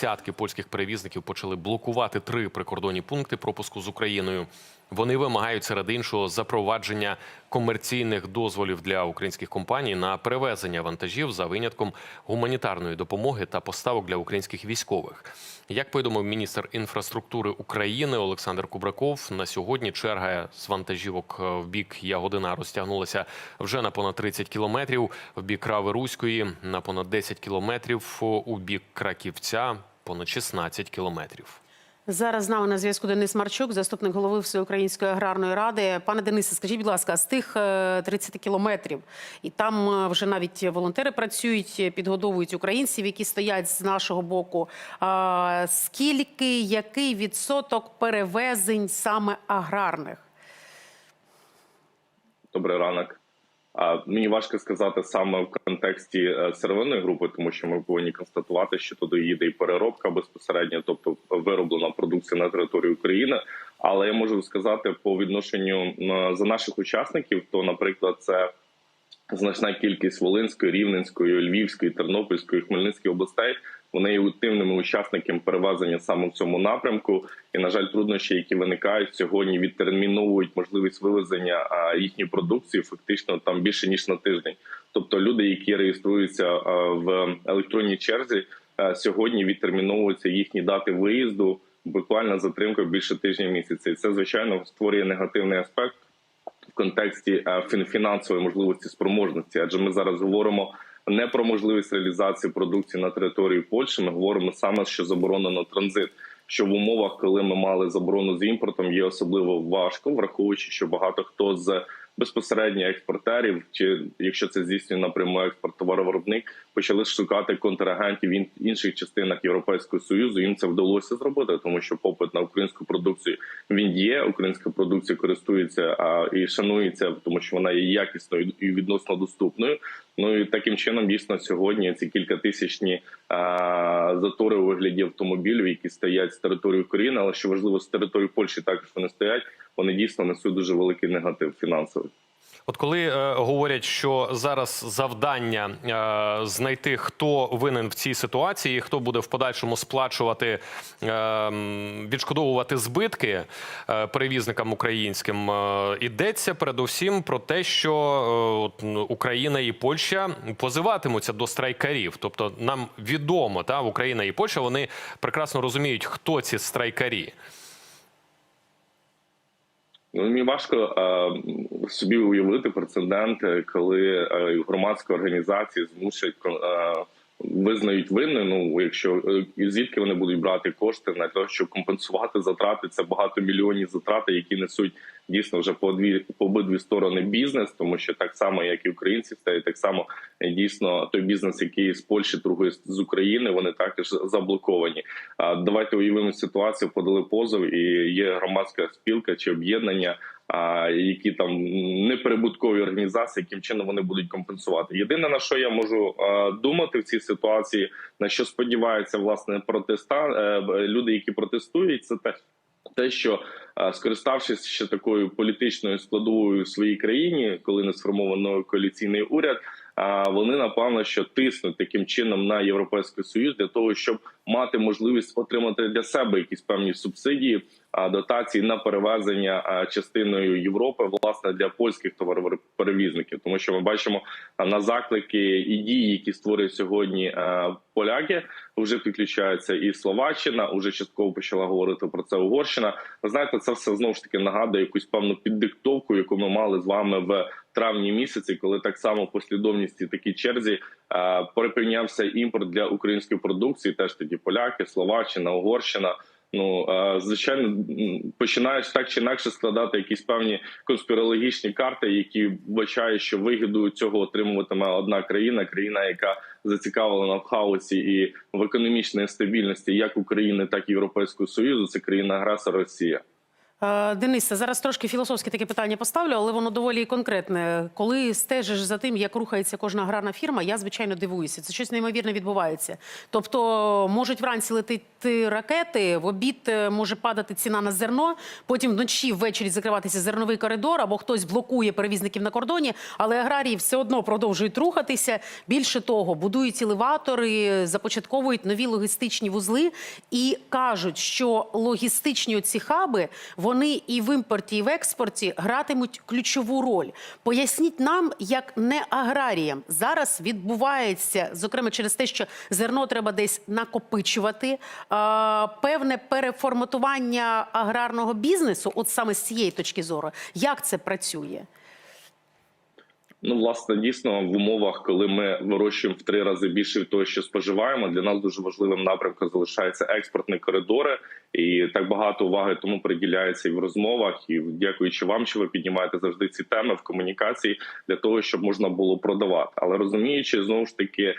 Десятки польських перевізників почали блокувати три прикордонні пункти пропуску з Україною. Вони вимагають серед іншого запровадження комерційних дозволів для українських компаній на перевезення вантажів за винятком гуманітарної допомоги та поставок для українських військових. Як повідомив міністр інфраструктури України Олександр Кубраков, на сьогодні черга з вантажівок е, в бік Ягодина розтягнулася вже на понад 30 кілометрів, в бік Рави Руської на понад 10 кілометрів, у бік Краківця понад 16 кілометрів. Зараз з нами на зв'язку Денис Марчук, заступник голови Всеукраїнської аграрної ради. Пане Денисе, скажіть, будь ласка, з тих е, 30 кілометрів, і там е, вже навіть волонтери працюють, підгодовують українців, які стоять з нашого боку. Скільки, який відсоток перевезень саме аграрних? Добрий ранок. Мені важко сказати саме в контексті е, сировинної групи, тому що ми повинні констатувати, що туди їде і переробка безпосередньо, тобто вироблена продукція на території України. Але я можу сказати по відношенню за наших учасників, то, наприклад, це значна кількість Волинської, Рівненської, Львівської, Тернопільської, Хмельницької областей. Вони є активними учасниками перевезення саме в цьому напрямку. І на жаль, труднощі, які виникають сьогодні, відтерміновують можливість вивезення їхньої продукції, фактично там більше ніж на тиждень. Тобто, люди, які реєструються в електронній черзі, сьогодні відтерміновуються їхні дати виїзду. Буквально затримкою більше тижня місяця. І це звичайно створює негативний аспект в контексті фінансової можливості спроможності, адже ми зараз говоримо не про можливість реалізації продукції на території Польщі. Ми говоримо саме, що заборонено транзит. Що в умовах, коли ми мали заборону з імпортом, є особливо важко, враховуючи, що багато хто з безпосередньо експортерів, чи якщо це здійснює напряму експорт товаровиробник, почали шукати контрагентів ін- інших частинах Європейського союзу. Їм це вдалося зробити, тому що попит на українську продукцію він є. Українська продукція користується а, і шанується, тому що вона є якісною і відносно доступною. Ну і таким чином дійсно сьогодні ці кілька тисячні а, затори у вигляді автомобілів, які стоять з території України, але що важливо з території Польщі, також вони стоять. Вони дійсно несуть дуже великий негатив фінансовий. От коли е, говорять, що зараз завдання е, знайти, хто винен в цій ситуації, хто буде в подальшому сплачувати, е, відшкодовувати збитки е, перевізникам українським, е, йдеться передусім про те, що е, от, Україна і Польща позиватимуться до страйкарів. Тобто нам відомо, та Україна і Польща вони прекрасно розуміють, хто ці страйкарі. Ну мені важко е, собі уявити прецеденти, коли е, громадські організації змушують е, визнають винною. Ну якщо е, звідки вони будуть брати кошти на те, щоб компенсувати затрати, це багатомільйонні затрати, які несуть дійсно вже по дві по обидві сторони бізнес, тому що так само, як і українці, стають так само е, дійсно той бізнес, який з Польщі торгує з України, вони також заблоковані. А давайте уявимо ситуацію, подали позов, і є громадська спілка чи об'єднання. Які там неприбуткові організації, яким чином вони будуть компенсувати? Єдине на що я можу думати в цій ситуації, на що сподіваються власне протеста е, люди, які протестують, це те, те, що скориставшись ще такою політичною складовою в своїй країні, коли не сформовано коаліційний уряд. А, Вони напевно, що тиснуть таким чином на європейський союз для того, щоб мати можливість отримати для себе якісь певні субсидії, дотації на перевезення частиною Європи, власне для польських товароперевізників, тому що ми бачимо на заклики і дії, які створюють сьогодні поляки, вже підключаються і Словаччина, вже частково почала говорити про це Угорщина. Ви знаєте, це все знову ж таки нагадує якусь певну піддиктовку, яку ми мали з вами в травні місяці, коли так само послідовності такій черзі припинявся імпорт для української продукції. Теж тоді поляки, Словаччина, Угорщина. Ну звичайно, починаєш так чи інакше складати якісь певні конспірологічні карти, які вбачають, що вигоду цього отримуватиме одна країна, країна, яка зацікавлена в хаосі і в економічній стабільності як України, так і Європейського союзу. Це країна агресор Росія. Е, Денисе, зараз трошки філософське таке питання поставлю, але воно доволі конкретне. Коли стежиш за тим, як рухається кожна аграрна фірма, я звичайно дивуюся. Це щось неймовірне відбувається. Тобто можуть вранці летити ракети, в обід е, може падати ціна на зерно, потім вночі ввечері закриватися зерновий коридор, або хтось блокує перевізників на кордоні, але аграрії все одно продовжують рухатися. Більше того, будують елеватори, започатковують нові логістичні вузли і кажуть, що логістичні оці хаби і в імпорті, і в експорті гратимуть ключову роль. Поясніть нам, як не аграріям зараз відбувається, зокрема через те, що зерно треба десь накопичувати, певне переформатування аграрного бізнесу, от саме з цієї точки зору, як це працює? Ну, власне, дійсно, в умовах, коли ми вирощуємо в три рази більше того, що споживаємо, для нас дуже важливим напрямком залишаються експортні коридори, і так багато уваги тому приділяється і в розмовах. І дякуючи вам, що ви піднімаєте завжди ці теми в комунікації для того, щоб можна було продавати. Але розуміючи знову ж таки,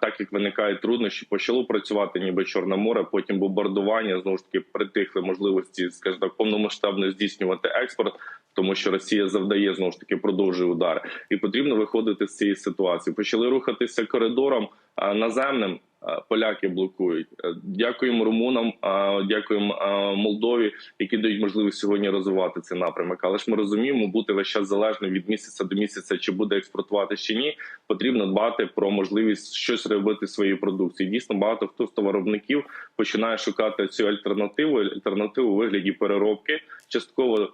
так як виникають труднощі, почало працювати ніби Чорне море, потім бомбардування знову ж таки притихли можливості, скажімо так, повномасштабно здійснювати експорт, тому що Росія завдає знову ж таки продовжує удари, і потрібно виходити з цієї ситуації. Почали рухатися коридором наземним. Поляки блокують. Е, Дякуємо румунам, дякуємо Молдові, які дають можливість сьогодні розвивати цей напрямок. Але ж ми розуміємо, бути весь час залежним від місяця до місяця, чи буде експортувати чи ні, потрібно дбати про можливість щось робити своєю продукцією. Дійсно, багато хто з товаровиробників починає шукати цю альтернативу, альтернативу у вигляді переробки, частково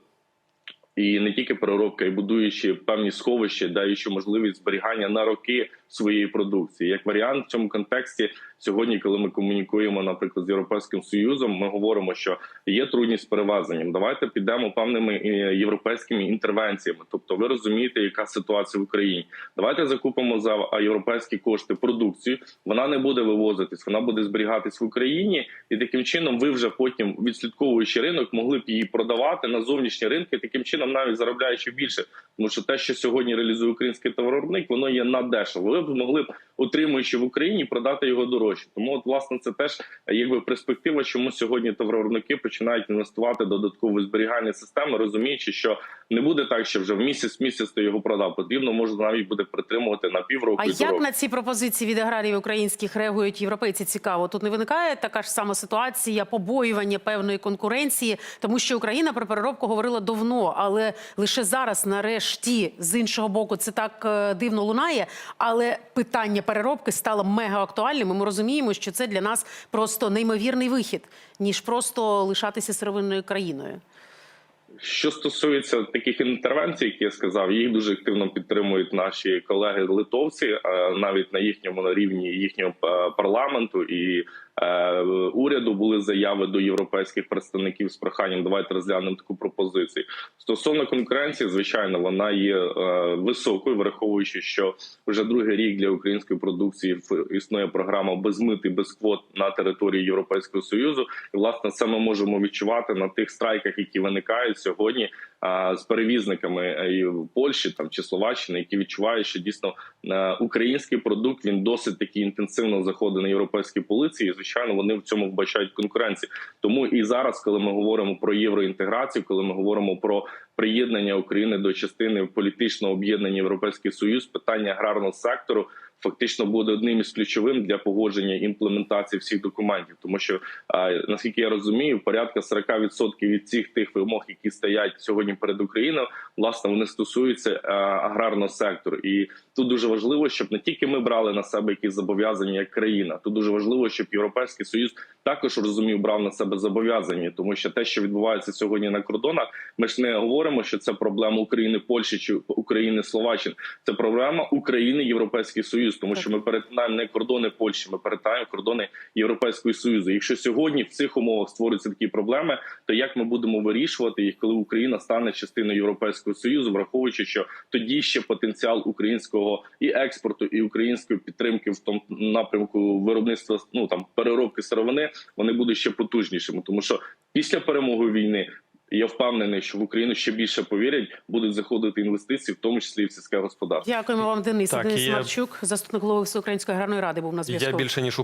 і не тільки переробка, і будуючи певні сховища, даючи можливість зберігання на роки своєї продукції. Як варіант в цьому контексті, сьогодні, коли ми комунікуємо, наприклад, з європейським союзом, ми говоримо, що є трудність з перевезенням. Давайте підемо певними е, європейськими інтервенціями. Тобто, ви розумієте, яка ситуація в Україні. Давайте закупимо за європейські кошти продукцію. Вона не буде вивозитись, вона буде зберігатись в Україні, і таким чином ви вже потім, відслідковуючи ринок, могли б її продавати на зовнішні ринки. Таким чином, навіть заробляючи більше, тому що те, що сьогодні реалізує український товаровиробник, воно є надешево. Ви б могли б, утримуючи в Україні, продати його дорожче. Тому, от, власне, це теж якби перспектива, чому сьогодні товаровиробники починають інвестувати додаткову зберігальні системи, розуміючи, що не буде так, що вже в місяць місяць ти його продав. Потрібно може навіть буде притримувати на півроку. А як року. на ці пропозиції від аграріїв українських реагують європейці? Цікаво. Тут не виникає така ж сама ситуація, побоювання певної конкуренції, тому що Україна про переробку говорила давно, але лише зараз, нарешті, з іншого боку, це так е, дивно лунає. Але питання переробки стало мега актуальним. і Ми розуміємо, що це для нас просто неймовірний вихід, ніж просто лишатися сировинною країною. Що стосується таких інтервенцій, які я сказав, їх дуже активно підтримують наші колеги литовці, навіть на їхньому рівні їхнього е, парламенту. І уряду були заяви до європейських представників з проханням. Давайте розглянемо таку пропозицію. Стосовно конкуренції, звичайно, вона є е, високою, враховуючи, що вже другий рік для української продукції існує програма без мит і без квот на території Європейського союзу. І власне це ми можемо відчувати на тих страйках, які виникають сьогодні з перевізниками е, і в Польщі там чи Словаччини, які відчувають, що дійсно е, український продукт він досить таки інтенсивно заходить на європейські полиці, звичайно вони в цьому вбачають конкуренцію. Тому і зараз, коли ми говоримо про євроінтеграцію, коли ми говоримо про приєднання України до частини політичного об'єднання Європейський Союз, питання аграрного сектору. Фактично буде одним із ключовим для погодження імплементації всіх документів, тому що наскільки я розумію, порядка 40% від цих тих вимог, які стоять сьогодні перед Україною, власне вони стосуються аграрного сектору. І тут дуже важливо, щоб не тільки ми брали на себе якісь зобов'язання як країна. Тут дуже важливо, щоб європейський союз також розумів, брав на себе зобов'язання, тому що те, що відбувається сьогодні на кордонах, ми ж не говоримо, що це проблема України, Польщі чи України Словаччини. Це проблема України, Європейський Союз, тому що ми перетинаємо не кордони Польщі, ми перетинаємо кордони Європейського Союзу. Якщо сьогодні в цих умовах створюються такі проблеми, то як ми будемо вирішувати їх, коли Україна стане частиною Європейського Союзу, враховуючи, що тоді ще потенціал українського і експорту, і української підтримки в тому напрямку виробництва ну там переробки сировини, вони будуть ще потужнішими, тому що після перемоги війни. Я впевнений, що в Україну ще більше повірять, будуть заходити інвестиції, в тому числі і в сільське господарство. Дякуємо вам, Денис. Так, Денис я- Марчук, заступник голови Всеукраїнської аграрної ради, був на зв'язку. Я більше ніж